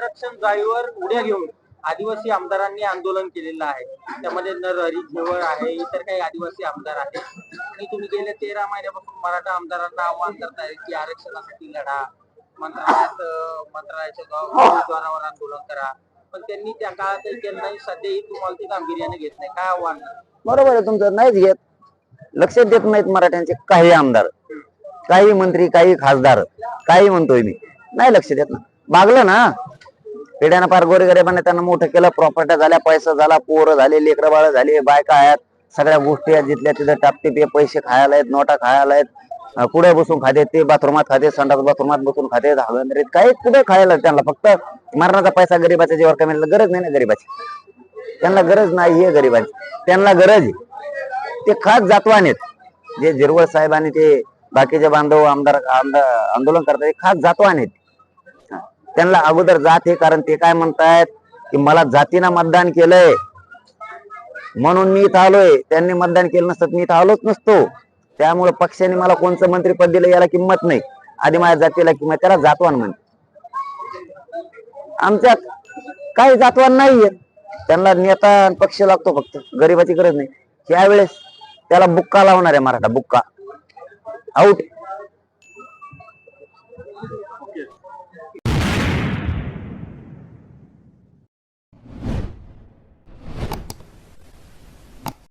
जाळीवर उड्या घेऊन आदिवासी आमदारांनी आंदोलन केलेलं आहे. त्यामध्ये नरहरी झेवळ आहे इतर काही आदिवासी आमदार आहेत. आणि तुम्ही गेल्या तेरा महिन्यापासून मराठा आमदारांना आव्हान करताय की आरक्षणासाठी लढा. मंत्रालयात मंत्रालयाच्या उमेदवारावर आंदोलन करा. पण त्यांनी त्या काळात केलं नाही सध्याही तुम्हाला ते गांभीर्याने घेत नाही. काय आव्हान? बरोबर आहे तुमचं नाहीच घेत. लक्ष देत नाहीत मराठ्यांचे काही आमदार. काही मंत्री काही खासदार. काही म्हणतोय मी. नाही लक्ष देत ना. मागलं ना. पिढ्यानं फार गोरेगरिबांना त्यांना मोठं केलं. प्रॉपर्ट्या झाल्या पैसा झाला पोरं झाले लेकरं बाळ झाले बायका आहेत. सगळ्या गोष्टी आहेत जिथल्या तिथं टापटिप पैसे खायला आहेत नोटा खायला आहेत. कुठे बसून खाते ते? बाथरूमात खाते संडास बाथरूमात बसून खाते हवेंद्रीत काही कुठे खायला त्यांना. फक्त मरणाचा पैसा गरीबाच्या जीवर कमी गरज नाही ना गरीबाची. त्यांना गरज नाही आहे गरीबाची. त्यांना गरज आहे. ते खास जातवान आहेत. जे जिरवळ साहेबांनी ते बाकीचे बांधव आमदार आमदार आंदोलन करतात ते खास जातवान आहेत. त्यांना अगोदर जात हे कारण ते काय म्हणतायत की मला जातीनं मतदान केलंय. म्हणून मी इथं आलोय. त्यांनी मतदान केलं नसतं मी इथं आलोच नसतो. त्यामुळे पक्षाने मला कोणचं मंत्रीपद दिलं याला किंमत नाही. आधी माझ्या जातीला किंमत त्याला जातवान म्हणते आमच्यात काही जातवान नाहीये. त्यांना नेता पक्ष लागतो फक्त. गरीबाची गरज नाही. त्यावेळेस त्याला बुक्का लावणार आहे मराठा बुक्का. आऊट